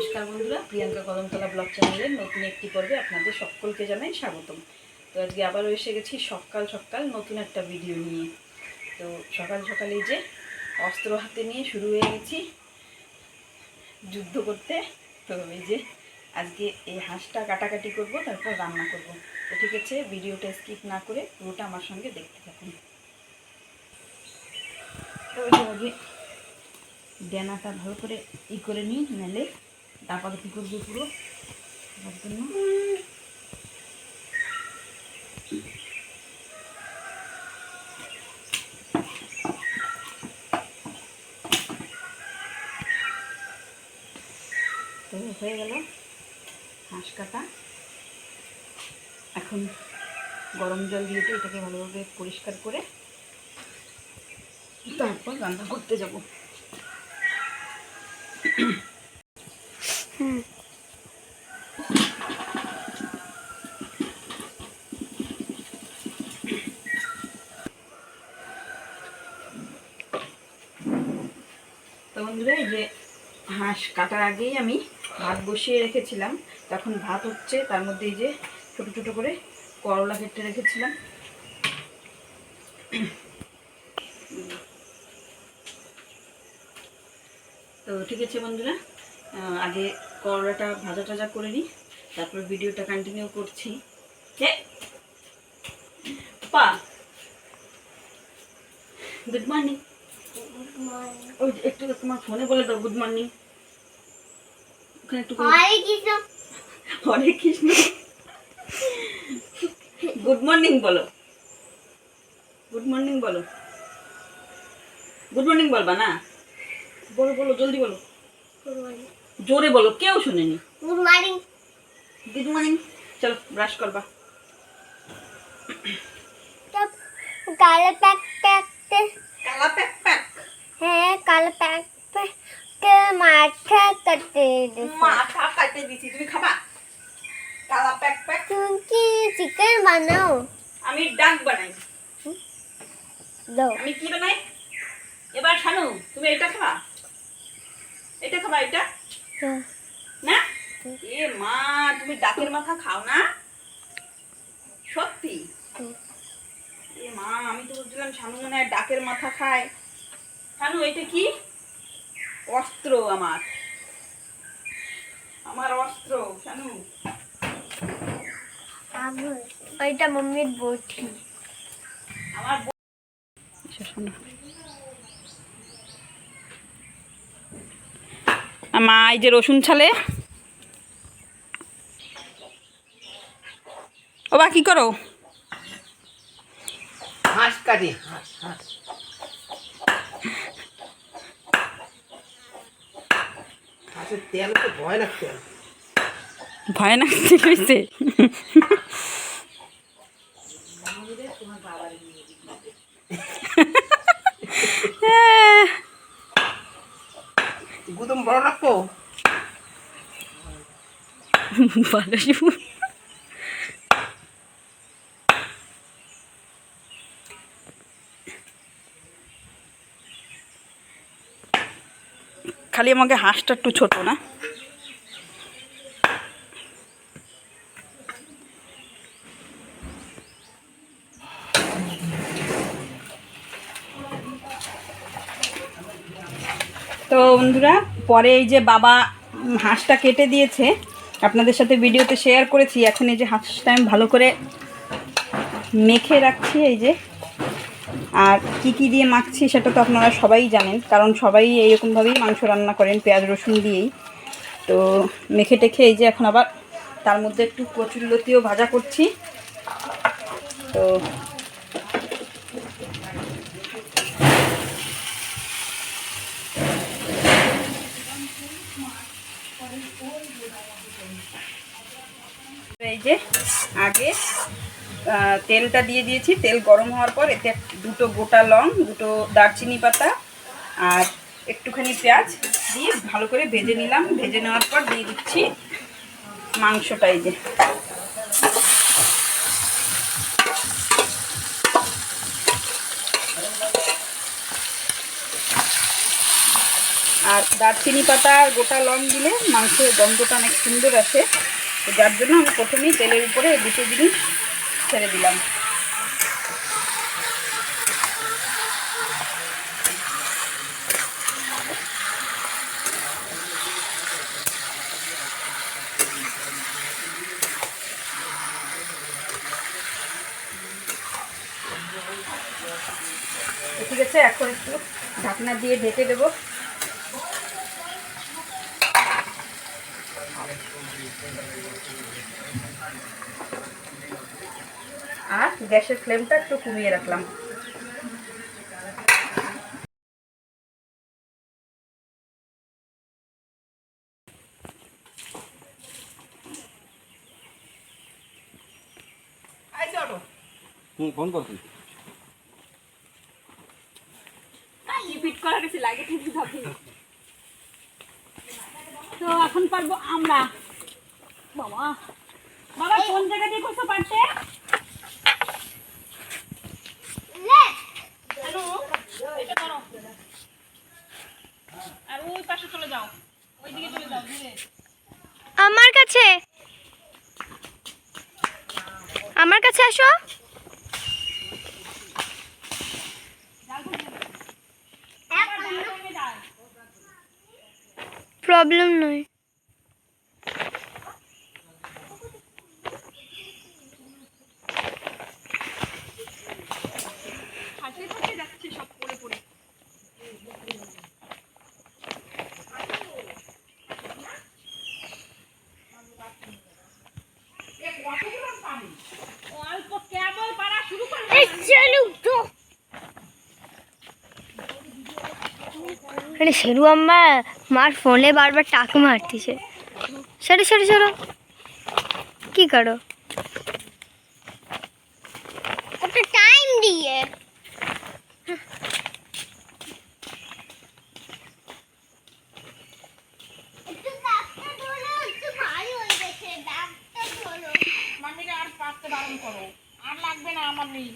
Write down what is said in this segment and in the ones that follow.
নমস্কার বন্ধুরা, প্রিয়াঙ্কা কদমতলা ব্লগ চ্যানেলের নতুন একটি পর্বে আপনাদের সকলকে জানাই স্বাগতম। তো আজকে আবারও এসে গেছি সকাল সকাল নতুন একটা ভিডিও নিয়ে। তো সকাল সকালে যে অস্ত্র হাতে নিয়ে শুরু হয়ে গেছি যুদ্ধ করতে। তো এই যে আজকে এই হাঁসটা কাটাকাটি করব, তারপর রান্না করব। তো ঠিক আছে, ভিডিওটা স্কিপ না করে পুরোটা আমার সঙ্গে দেখতে থাকুন। তো আগে ডেনাটা ভালো করে ই করে নিই নাহলে তারপরে কী করব পুরো? তার জন্য? হয়ে গেল হাঁস কাটা। এখন গরম জল দিয়ে এটাকে ভালোভাবে পরিষ্কার করে তারপর রান্না করতে যাব তো বন্ধুরা এই যে হাঁস কাটার আগেই আমি ভাত বসিয়ে রেখেছিলাম। তখন ভাত হচ্ছে তার মধ্যে এই যে ছোটো ছোটো করে করলা কেটে রেখেছিলাম। তো ঠিক আছে বন্ধুরা আগে করলাটা ভাজা টাজা করে নিই তারপর ভিডিওটা কন্টিনিউ করছি। পা। গুড মর্নিং ওই একটু তোমার ফোনে বলে দাও গুড মর্নিং একটু হরে কৃষ্ণ। হরে কৃষ্ণ। গুড মর্নিং বলো। গুড মর্নিং বলো। গুড মর্নিং বলবা না? বলো বলো জলদি বলো। জোরে বলো কেউ শুনেনি। গুড মর্নিং গুড মর্নিং চলো ব্রাশ করবা। কালো প্যাক প্যাক। কালা প্যাক প্যাক। হ্যাঁ কালো প্যাক প্যাক। মাথা কাটে মাথা কাটে দিছি তুমি খাবা? কালা প্যাক প্যাক। তুমি কি চিকেন বানাও? আমি ডাক বানাই। দাও। আমি কি বানাই? এবার শানু তুমি এটা খাবা? এটা খাবা এটা? না? এ মা তুমি ডাকের মাথা খাও না? সত্যি? এ মা আমি তো বুঝলাম শানু মনে হয় ডাকের মাথা খায়। শানু এটা কি? অস্ত্র আমার। আমার অস্ত্র শানু। ওইটা মম্মির বটি। আমার মা এই যে রসুন ছালে। ও বা কি করো? হাঁস কাটি হাঁস হাঁস। তেল তো ভয় লাগতে ভয় না হয়েছে গুদম বড় রাখব? ভালো খালি আমাকে হাঁসটা একটু ছোট না। তো বন্ধুরা, পরে এই যে বাবা হাঁসটা কেটে দিয়েছে, আপনাদের সাথে ভিডিওতে শেয়ার করেছি। এখন এই যে হাঁসটা আমি ভালো করে মেখে রাখছি, এই যে। আর কি কি দিয়ে মাখছি সেটা তো আপনারা সবাই জানেন, কারণ সবাই এইরকমভাবেই মাংস রান্না করেন পেঁয়াজ, রসুন দিয়েই। তো মেখে টেখে এই যে এখন আবার তার মধ্যে একটু কচুর লতিও ভাজা করছি। তো এই যে আগে তেলটা দিয়ে দিয়েছি। তেল গরম হওয়ার পর এতে দুটো গোটা লং, দুটো দারচিনি পাতা আর একটুখানি পেঁয়াজ দিয়ে ভালো করে ভেজে নিলাম। ভেজে নেওয়ার পর দিয়ে দিচ্ছি মাংসটা এই যে। আর দারচিনি পাতা আর গোটা লং দিলে মাংসের গন্ধটা অনেক সুন্দর তো যার জন্য আমি প্রথমেই তেলের উপরে দুটো জিনিস ছেড়ে দিলাম। ঠিক আছে এখন একটু ঢাকনা দিয়ে ঢেকে দেবো। আর গ্যাসের ফ্লেমটা একটু কমিয়ে রাখলাম। হুম ফোন করছি। রিপিট করা গেছে লাগে ঠিক ভাবে। তো এখন পারব আমরা। বাবা বাবা কোন জায়গা দিয়ে করছ পারতে হ্যালো এটা করো আর ওই পাশে চলে যাও ওই দিকে চলে যাও ধীরে আমার কাছে আমার কাছে আসো প্রবলেম নয়। পড়ে পড়ে অল্প কেবল পারা শুরু করবে আরে শেরু আম্মা মার ফোনে বারবার টাক মারতেছে। সরো সরো সরো কি করো? একটা টাইম দিয়ে। আর পারতে বারণ করো। আর লাগবে না আমার নেই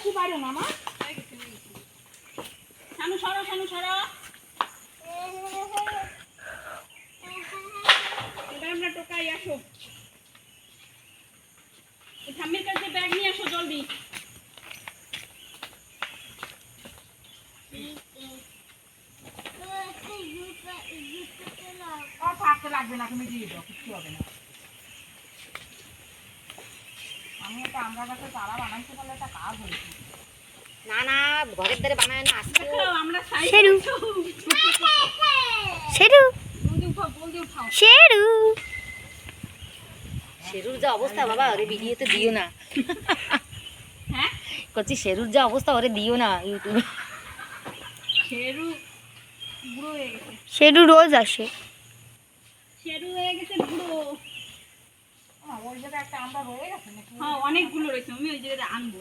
বেশি পারো না মা শানু সরো শানু সরো। আমরা টোকাই আসো। ঠাম্মির কাছে ব্যাগ নিয়ে আসো, জলদি। লাগবে না, তুমি দিয়ে দাও কিছু হবে না। আমি একটা আমরা গাছে চারা বানাইতে পারলে একটা কাজ হয়েছে না না ঘরের ধারে বানায় না আমরা শেরু শেরুর যা অবস্থা বাবা ওরে ভিডিওতে দিও না। হ্যাঁ? করছি শেরুর যা অবস্থা ওরে দিও না ইউটিউবে শেরু বুড়ো হয়ে গেছে। শেরু রোজ আসে। শেরু হয়ে গেছে বুড়ো। ওই জায়গায় একটা আমরা রয়ে গেছে নাকি? হ্যাঁ অনেকগুলো রয়েছে। আমি ওই জায়গায় আনব।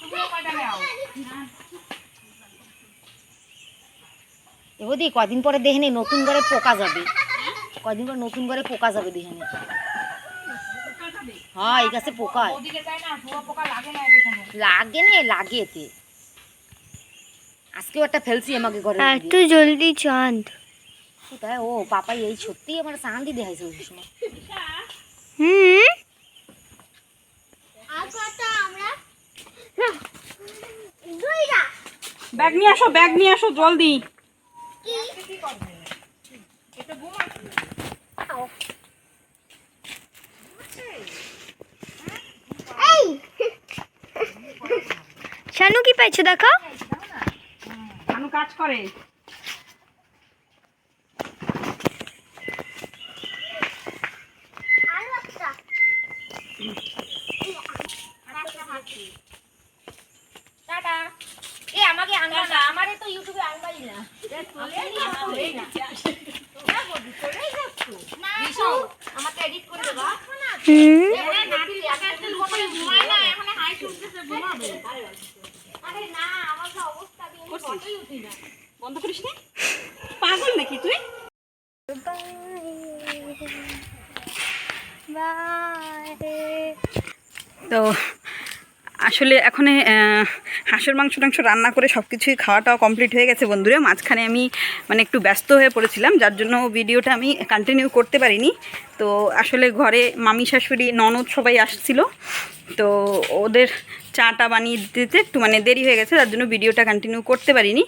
তুমিও কয়টা নেও। এবারে কদিন পরে দেখে নে নতুন ঘরে পোকা যাবে। কদিন পরে নতুন ঘরে পোকা যাবে দেখে নে হ্যাঁ এই গাছে পোকা। হয়। ওদিকে যাই না পুরো পোকা লাগে না এদের কোনো। লাগে না লাগে এতে। আজকেও একটা ফেলছি আমাকে ঘরে এত জলদি চাঁদ। কোথায়? ও পাপাই এই সত্যি আমার চান্দি দেখাইছে ওই সময়। হুম। ব্যাগ নিয়ে আসো ব্যাগ নিয়ে আসো জলদি। শানু কি পাইছো দেখো? শানু কাজ করে। টাটা। এ আমাকে আনবা না। আমারে তো ইউটিউবে আনবাই না। আমাকে এডিট করে দেবা। হুম? বন্ধ করিস নি? পাগল নাকি তুই? তো আসলে এখন হাঁসের মাংস টাংস রান্না করে সব কিছুই খাওয়াটাও কমপ্লিট হয়ে গেছে বন্ধুরা। মাঝখানে আমি মানে একটু ব্যস্ত হয়ে পড়েছিলাম, যার জন্য ভিডিওটা আমি কন্টিনিউ করতে পারিনি। তো আসলে ঘরে মামি শাশুড়ি, ননদ সবাই আসছিল। তো ওদের চাটা বানিয়ে দিতে একটু মানে দেরি হয়ে গেছে তার জন্য ভিডিওটা কন্টিনিউ করতে পারিনি।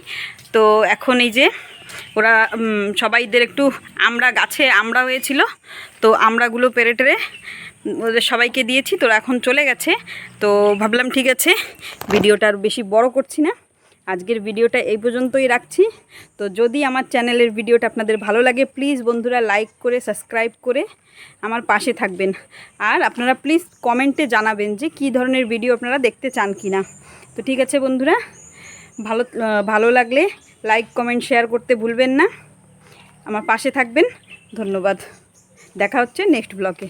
তো এখন এই যে, ওরা সবাইদের একটু আমরা গাছে আমরা হয়েছিল। তো আমরাগুলো পেরে টেরে ওদের সবাইকে দিয়েছি, তোরা এখন চলে গেছে। তো ভাবলাম ঠিক আছে, ভিডিওটা আর বেশি বড় করছি না। আজকের ভিডিওটা এই পর্যন্তই রাখছি। তো যদি আমার চ্যানেলের ভিডিওটা আপনাদের ভালো লাগে প্লিজ বন্ধুরা লাইক করে সাবস্ক্রাইব করে আমার পাশে থাকবেন। আর আপনারা প্লিজ কমেন্টে জানাবেন যে কী ধরনের ভিডিও আপনারা দেখতে চান কি না তো ঠিক আছে বন্ধুরা, ভালো ভালো লাগলে লাইক কমেন্ট শেয়ার করতে ভুলবেন না। আমার পাশে থাকবেন, ধন্যবাদ। দেখা হচ্ছে নেক্সট ব্লগে